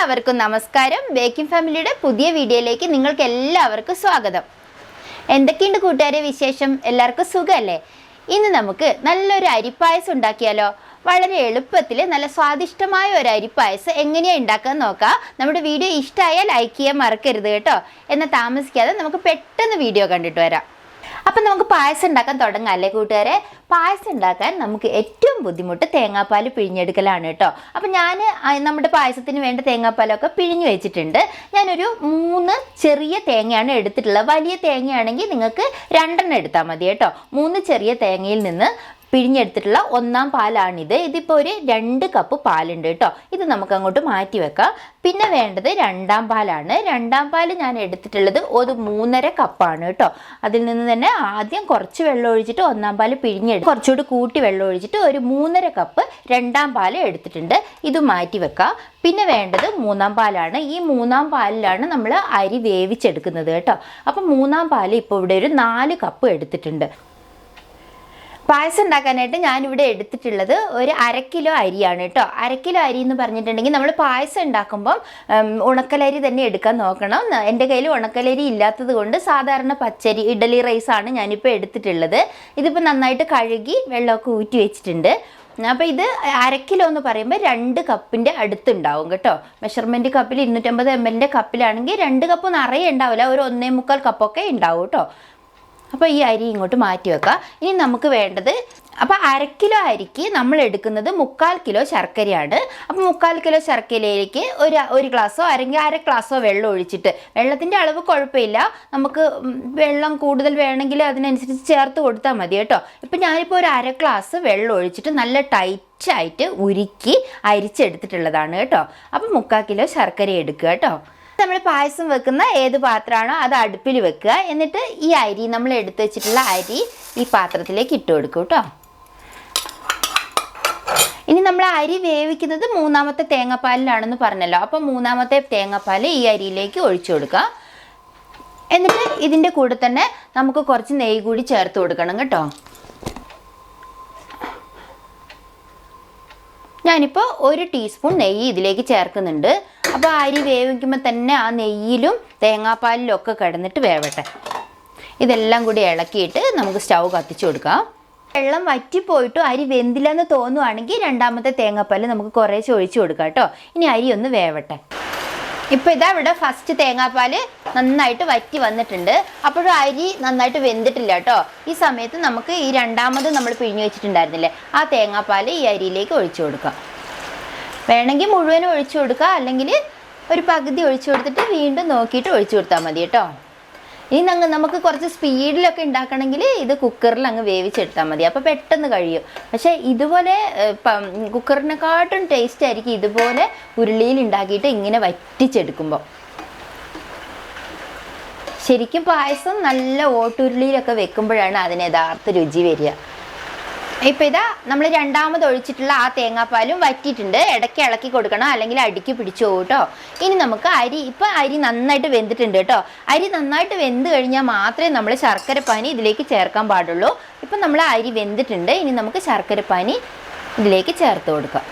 എല്ലാവർക്കും നമസ്കാരം. ബേക്കിംഗ് ഫാമിലിയുടെ പുതിയ വീഡിയോയിലേക്ക് നിങ്ങൾക്ക് എല്ലാവർക്കും സ്വാഗതം. എന്തൊക്കെയുണ്ട് കൂട്ടുകാരെ വിശേഷം? എല്ലാവർക്കും സുഖമല്ലേ? ഇന്ന് നമുക്ക് നല്ലൊരു അരിപ്പായസം ഉണ്ടാക്കിയാലോ? വളരെ എളുപ്പത്തിൽ നല്ല സ്വാദിഷ്ടമായ ഒരു അരിപ്പായസം എങ്ങനെയാണ് ഉണ്ടാക്കാൻ നോക്കാം. നമ്മുടെ വീഡിയോ ഇഷ്ടമായാൽ ലൈക്ക് ചെയ്യാൻ മറക്കരുത് കേട്ടോ. എന്നാൽ താമസിക്കാതെ നമുക്ക് പെട്ടെന്ന് വീഡിയോ കണ്ടിട്ട് വരാം. അപ്പം നമുക്ക് പായസം ഉണ്ടാക്കാൻ തുടങ്ങാം അല്ലേ കൂട്ടുകാരെ? പായസം ഉണ്ടാക്കാൻ നമുക്ക് ഏറ്റവും ബുദ്ധിമുട്ട് തേങ്ങാപ്പാൽ പിഴിഞ്ഞെടുക്കലാണ് കേട്ടോ. അപ്പം ഞാൻ നമ്മുടെ പായസത്തിന് വേണ്ട തേങ്ങാപ്പാലൊക്കെ പിഴിഞ്ഞ് വെച്ചിട്ടുണ്ട്. ഞാനൊരു മൂന്ന് ചെറിയ തേങ്ങയാണ് എടുത്തിട്ടുള്ളത്. വലിയ തേങ്ങയാണെങ്കിൽ നിങ്ങൾക്ക് രണ്ടെണ്ണം എടുത്താൽ മതി കേട്ടോ. മൂന്ന് ചെറിയ തേങ്ങയിൽ നിന്ന് പിഴിഞ്ഞെടുത്തിട്ടുള്ള ഒന്നാം പാലാണിത്. ഇതിപ്പോൾ ഒരു രണ്ട് കപ്പ് പാലുണ്ട് കേട്ടോ. ഇത് നമുക്ക് അങ്ങോട്ട് മാറ്റി വെക്കാം. പിന്നെ വേണ്ടത് രണ്ടാം പാലാണ്. രണ്ടാം പാൽ ഞാൻ എടുത്തിട്ടുള്ളത് ഒരു മൂന്നര കപ്പാണ് കേട്ടോ. അതിൽ നിന്ന് തന്നെ ആദ്യം കുറച്ച് വെള്ളം ഒഴിച്ചിട്ട് ഒന്നാം പാൽ പിഴിഞ്ഞെടുത്ത് കുറച്ചുകൂടി കൂട്ടി വെള്ളം ഒഴിച്ചിട്ട് ഒരു മൂന്നര കപ്പ് രണ്ടാം പാൽ എടുത്തിട്ടുണ്ട്. ഇത് മാറ്റി വെക്കാം. പിന്നെ വേണ്ടത് മൂന്നാം പാലാണ്. ഈ മൂന്നാം പാലിലാണ് നമ്മൾ അരി വേവിച്ചെടുക്കുന്നത് കേട്ടോ. അപ്പം മൂന്നാം പാൽ ഇപ്പോൾ ഇവിടെ ഒരു നാല് കപ്പ് എടുത്തിട്ടുണ്ട്. പായസം ഉണ്ടാക്കാനായിട്ട് ഞാനിവിടെ എടുത്തിട്ടുള്ളത് ഒരു അര കിലോ അരിയാണ് കേട്ടോ. അര കിലോ അരി എന്ന് പറഞ്ഞിട്ടുണ്ടെങ്കിൽ നമ്മൾ പായസം ഉണ്ടാക്കുമ്പം ഉണക്കലരി തന്നെ എടുക്കാൻ നോക്കണം. എന്റെ കയ്യിൽ ഉണക്കലരി ഇല്ലാത്തത് കൊണ്ട് സാധാരണ പച്ചരി ഇഡലി റൈസാണ് ഞാനിപ്പോൾ എടുത്തിട്ടുള്ളത്. ഇതിപ്പോൾ നന്നായിട്ട് കഴുകി വെള്ളമൊക്കെ ഊറ്റി വെച്ചിട്ടുണ്ട്. അപ്പോൾ ഇത് അര കിലോ എന്ന് പറയുമ്പോൾ രണ്ട് കപ്പിന്റെ അടുത്തുണ്ടാവും കേട്ടോ. മെഷർമെന്റ് കപ്പിൽ ഇരുന്നൂറ്റമ്പത് എം എല്ലിന്റെ കപ്പിലാണെങ്കിൽ രണ്ട് കപ്പ് നിറയെ ഉണ്ടാവില്ല. ഒരു ഒന്നേ മുക്കാൽ കപ്പൊക്കെ ഉണ്ടാവും കേട്ടോ. അപ്പോൾ ഈ അരി ഇങ്ങോട്ട് മാറ്റി വെക്കാം ഇനി നമുക്ക് വേണ്ടത് അപ്പോൾ അര കിലോ അരിക്ക് നമ്മൾ എടുക്കുന്നത് മുക്കാൽ കിലോ ശർക്കരയാണ്. അപ്പോൾ മുക്കാൽ കിലോ ശർക്കരയിലേക്ക് ഒരു ഒരു ഗ്ലാസ്സോ അല്ലെങ്കിൽ അര ഗ്ലാസ്സോ വെള്ളം ഒഴിച്ചിട്ട് വെള്ളത്തിന്റെ അളവ് കുഴപ്പമില്ല. നമുക്ക് വെള്ളം കൂടുതൽ വേണമെങ്കിൽ അതിനനുസരിച്ച് ചേർത്ത് കൊടുത്താൽ മതി കേട്ടോ. ഇപ്പം ഞാനിപ്പോൾ ഒരു അര ഗ്ലാസ് വെള്ളം ഒഴിച്ചിട്ട് നല്ല ടൈറ്റായിട്ട് ഉരുക്കി അരിച്ചെടുത്തിട്ടുള്ളതാണ് കേട്ടോ. അപ്പോൾ മുക്കാൽ കിലോ ശർക്കര എടുക്കുക കേട്ടോ. നമ്മൾ പായസം വെക്കുന്ന ഏത് പാത്രമാണോ അത് അടുപ്പിൽ വെക്കുക. എന്നിട്ട് ഈ അരി നമ്മൾ എടുത്തു വെച്ചിട്ടുള്ള അരി ഈ പാത്രത്തിലേക്ക് ഇട്ട് കൊടുക്കും കേട്ടോ. ഇനി നമ്മൾ അരി വേവിക്കുന്നത് മൂന്നാമത്തെ തേങ്ങാപ്പാലിലാണെന്ന് പറഞ്ഞല്ലോ. അപ്പം മൂന്നാമത്തെ തേങ്ങാപ്പാൽ ഈ അരിയിലേക്ക് ഒഴിച്ചു കൊടുക്കുക എന്നിട്ട് ഇതിന്റെ കൂടെ തന്നെ നമുക്ക് കുറച്ച് നെയ്യ് കൂടി ചേർത്ത് കൊടുക്കണം കേട്ടോ. ഞാനിപ്പോൾ ഒരു ടീസ്പൂൺ നെയ്യ് ഇതിലേക്ക് ചേർക്കുന്നുണ്ട്. അപ്പോൾ അരി വേവിക്കുമ്പോൾ തന്നെ ആ നെയ്യിലും തേങ്ങാപ്പാലിലും ഒക്കെ കിടന്നിട്ട് വേവട്ടെ. ഇതെല്ലാം കൂടി ഇളക്കിയിട്ട് നമുക്ക് സ്റ്റൗ കത്തിച്ചു കൊടുക്കാം. വെള്ളം വറ്റിപ്പോയിട്ടും അരി വെന്തില്ലെന്ന് തോന്നുവാണെങ്കിൽ രണ്ടാമത്തെ തേങ്ങാപ്പാൽ നമുക്ക് കുറേ ഒഴിച്ചു കൊടുക്കാം കേട്ടോ. ഇനി അരി ഒന്ന് വേവട്ടെ. ഇപ്പോൾ ഇതാ ഇവിടെ ഫസ്റ്റ് തേങ്ങാപ്പാൽ നന്നായിട്ട് വറ്റി വന്നിട്ടുണ്ട്. അപ്പോഴും അരി നന്നായിട്ട് വെന്തിട്ടില്ല കേട്ടോ. ഈ സമയത്ത് നമുക്ക് ഈ രണ്ടാമത് നമ്മൾ പിഴിഞ്ഞു വെച്ചിട്ടുണ്ടായിരുന്നില്ലേ ആ തേങ്ങാപ്പാൽ ഈ അരിയിലേക്ക് ഒഴിച്ചു കൊടുക്കാം. വേണമെങ്കിൽ മുഴുവനും ഒഴിച്ചു കൊടുക്കുക. അല്ലെങ്കിൽ ഒരു പകുതി ഒഴിച്ചു കൊടുത്തിട്ട് വീണ്ടും നോക്കിയിട്ട് ഒഴിച്ചു കൊടുത്താൽ മതി കേട്ടോ. ഇനി ഞങ്ങൾ നമുക്ക് കുറച്ച് സ്പീഡിലൊക്കെ ഉണ്ടാക്കണമെങ്കിൽ ഇത് കുക്കറിൽ അങ്ങ് വേവിച്ചെടുത്താൽ മതി. അപ്പോൾ പെട്ടെന്ന് കഴിയും. പക്ഷേ ഇതുപോലെ കുക്കറിനെക്കാട്ടും ടേസ്റ്റ് ആയിരിക്കും ഇതുപോലെ ഉരുളിയിൽ ഉണ്ടാക്കിയിട്ട് ഇങ്ങനെ വറ്റിച്ചെടുക്കുമ്പോൾ. ശരിക്കും പായസം നല്ല ഓട്ടുരുളിയിലൊക്കെ വെക്കുമ്പോഴാണ് അതിന് യഥാർത്ഥ രുചി വരിക. ഇപ്പം ഇതാ നമ്മൾ രണ്ടാമത് ഒഴിച്ചിട്ടുള്ള ആ തേങ്ങാപ്പാലും വറ്റിയിട്ടുണ്ട്. ഇടയ്ക്ക് ഇളക്കി കൊടുക്കണം അല്ലെങ്കിൽ അടുക്കി പിടിച്ചു കേട്ടോ ഇനി നമുക്ക് അരി ഇപ്പം അരി നന്നായിട്ട് വെന്തിട്ടുണ്ട് കേട്ടോ അരി നന്നായിട്ട് വെന്ത് കഴിഞ്ഞാൽ മാത്രമേ നമ്മൾ ശർക്കരപ്പാനി ഇതിലേക്ക് ചേർക്കാൻ പാടുള്ളൂ. ഇപ്പം നമ്മൾ അരി വെന്തിട്ടുണ്ട്. ഇനി നമുക്ക് ശർക്കരപ്പാനി ഇതിലേക്ക് ചേർത്ത് കൊടുക്കാം.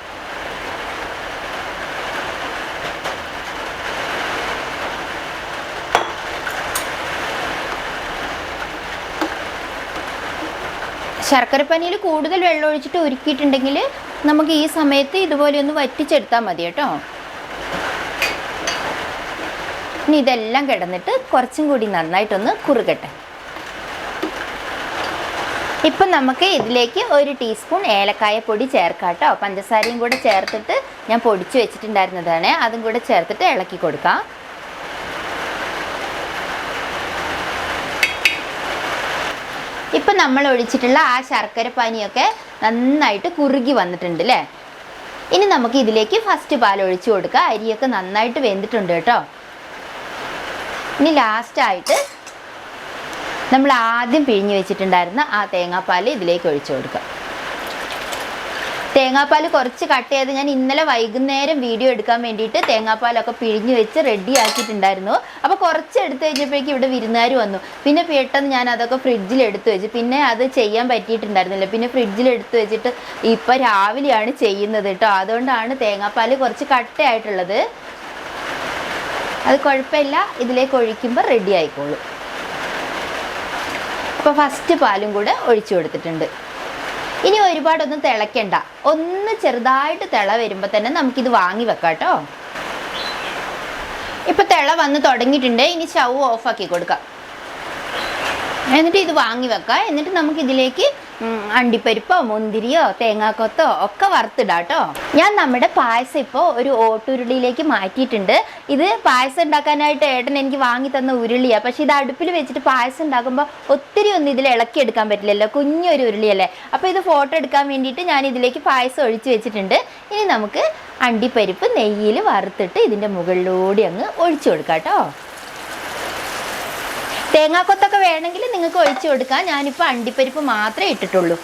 ശർക്കരപ്പനിയിൽ കൂടുതൽ വെള്ളം ഒഴിച്ചിട്ട് ഉരുക്കിയിട്ടുണ്ടെങ്കിൽ നമുക്ക് ഈ സമയത്ത് ഇതുപോലെ ഒന്ന് വറ്റിച്ചെടുത്താൽ മതി കേട്ടോ. ഇനി ഇതെല്ലാം കിടന്നിട്ട് കുറച്ചും കൂടി നന്നായിട്ടൊന്ന് കുറുകട്ടെ. ഇപ്പം നമുക്ക് ഇതിലേക്ക് ഒരു ടീസ്പൂൺ ഏലക്കായ പൊടി ചേർക്കാം കേട്ടോ. പഞ്ചസാരയും കൂടെ ചേർത്തിട്ട് ഞാൻ പൊടിച്ച് വെച്ചിട്ടുണ്ടായിരുന്നതാണ്. അതും കൂടെ ചേർത്തിട്ട് ഇളക്കി കൊടുക്കാം. ഇപ്പം നമ്മൾ ഒഴിച്ചിട്ടുള്ള ആ ശർക്കര പനിയൊക്കെ നന്നായിട്ട് കുറുകി വന്നിട്ടുണ്ട് അല്ലേ ഇനി നമുക്ക് ഇതിലേക്ക് ഫസ്റ്റ് പാൽ ഒഴിച്ചു കൊടുക്കുക. അരിയൊക്കെ നന്നായിട്ട് വെന്തിട്ടുണ്ട് കേട്ടോ. ഇനി ലാസ്റ്റായിട്ട് നമ്മൾ ആദ്യം പിഴിഞ്ഞ് വെച്ചിട്ടുണ്ടായിരുന്ന ആ തേങ്ങാപ്പാൽ ഇതിലേക്ക് ഒഴിച്ചു കൊടുക്കുക. തേങ്ങാപ്പാൽ കുറച്ച് കട്ട് ചെയ്ത് ഞാൻ ഇന്നലെ വൈകുന്നേരം വീഡിയോ എടുക്കാൻ വേണ്ടിയിട്ട് തേങ്ങാപ്പാലൊക്കെ പിഴിഞ്ഞ് വെച്ച് റെഡി ആക്കിയിട്ടുണ്ടായിരുന്നു. അപ്പോൾ കുറച്ച് എടുത്തു കഴിഞ്ഞപ്പോഴേക്കും ഇവിടെ വിരുന്നുകാർ വന്നു. പിന്നെ പെട്ടെന്ന് ഞാൻ അതൊക്കെ ഫ്രിഡ്ജിൽ എടുത്തു വെച്ച്. പിന്നെ അത് ചെയ്യാൻ പറ്റിയിട്ടുണ്ടായിരുന്നില്ല. പിന്നെ ഫ്രിഡ്ജിൽ എടുത്തു വെച്ചിട്ട് ഇപ്പോൾ രാവിലെയാണ് ചെയ്യുന്നത് കേട്ടോ. അതുകൊണ്ടാണ് തേങ്ങാപ്പാൽ കുറച്ച് കട്ടയായിട്ടുള്ളത് അത് കുഴപ്പമില്ല. ഇതിലേക്ക് ഒഴിക്കുമ്പോൾ റെഡി ആയിക്കോളും. അപ്പോൾ ഫസ്റ്റ് പാലും കൂടെ ഒഴിച്ചു കൊടുത്തിട്ടുണ്ട്. ഇനി ഒരുപാടൊന്നും തിളയ്ക്കണ്ട. ഒന്ന് ചെറുതായിട്ട് തിള വരുമ്പോൾ തന്നെ നമുക്കിത് വാങ്ങി വെക്കാം കേട്ടോ. ഇപ്പൊ തിള വന്ന് തുടങ്ങിയിട്ടുണ്ട്. ഇനി സ്റ്റവ് ഓഫാക്കി കൊടുക്കാം. എന്നിട്ട് ഇത് വാങ്ങി വെക്കാം. എന്നിട്ട് നമുക്ക് ഇതിലേക്ക് അണ്ടിപ്പരിപ്പോ മുന്തിരിയോ തേങ്ങാക്കൊത്തോ ഒക്കെ വറുത്തിടാട്ടോ. ഞാൻ നമ്മുടെ പായസം ഇപ്പോൾ ഒരു ഓട്ടുരുളിയിലേക്ക് മാറ്റിയിട്ടുണ്ട്. ഇത് പായസം ഉണ്ടാക്കാനായിട്ട് ഏട്ടൻ എനിക്ക് വാങ്ങി തന്ന ഉരുളിയാണ് പക്ഷെ ഇത് അടുപ്പിൽ വെച്ചിട്ട് പായസം ഉണ്ടാക്കുമ്പോൾ ഒത്തിരി ഒന്നും ഇതിൽ ഇളക്കിയെടുക്കാൻ പറ്റില്ലല്ലോ. കുഞ്ഞൊരു ഉരുളിയല്ലേ. അപ്പോൾ ഇത് ഫോട്ടോ എടുക്കാൻ വേണ്ടിയിട്ട് ഞാൻ ഇതിലേക്ക് പായസം ഒഴിച്ച് വെച്ചിട്ടുണ്ട്. ഇനി നമുക്ക് അണ്ടിപ്പരിപ്പ് നെയ്യിൽ വറുത്തിട്ട് ഇതിന്റെ മുകളിലൂടെ അങ്ങ് ഒഴിച്ചു കൊടുക്കാം കേട്ടോ തേങ്ങാക്കൊത്തൊക്കെ വേണമെങ്കിൽ നിങ്ങൾക്ക് ഒഴിച്ചു കൊടുക്കാം. ഞാനിപ്പോൾ അണ്ടിപ്പരിപ്പ് മാത്രമേ ഇട്ടിട്ടുള്ളൂ.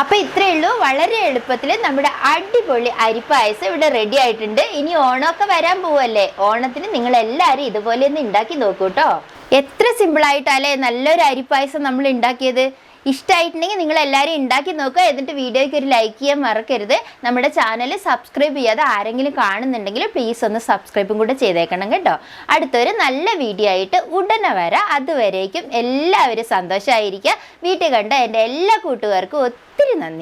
അപ്പൊ ഇത്രയേ ഉള്ളൂ. വളരെ എളുപ്പത്തിൽ നമ്മുടെ അടിപൊളി അരിപ്പായസം ഇവിടെ റെഡി ആയിട്ടുണ്ട്. ഇനി ഓണമൊക്കെ വരാൻ പോവല്ലേ? ഓണത്തിന് നിങ്ങൾ എല്ലാവരും ഇതുപോലെ ഒന്ന് ഉണ്ടാക്കി നോക്കൂ കേട്ടോ എത്ര സിമ്പിൾ ആയിട്ടല്ലേ നല്ലൊരു അരിപ്പായസം നമ്മൾ ഉണ്ടാക്കിയത്? ഇഷ്ടമായിട്ടുണ്ടെങ്കിൽ നിങ്ങൾ എല്ലാവരും ഉണ്ടാക്കി നോക്കുക. എന്നിട്ട് വീഡിയോയ്ക്ക് ഒരു ലൈക്ക് ചെയ്യാൻ മറക്കരുത്. നമ്മുടെ ചാനൽ സബ്സ്ക്രൈബ് ചെയ്യാതെ ആരെങ്കിലും കാണുന്നുണ്ടെങ്കിൽ പ്ലീസ് ഒന്ന് സബ്സ്ക്രൈബും കൂടെ ചെയ്തേക്കണം കേട്ടോ. അടുത്തൊരു നല്ല വീഡിയോ ആയിട്ട് ഉടനെ വരാം. അതുവരേക്കും എല്ലാവരും സന്തോഷമായിരിക്കുക വീട്ടിൽ കണ്ട എന്റെ എല്ലാ കൂട്ടുകാർക്കും ഒത്തിരി നന്ദി.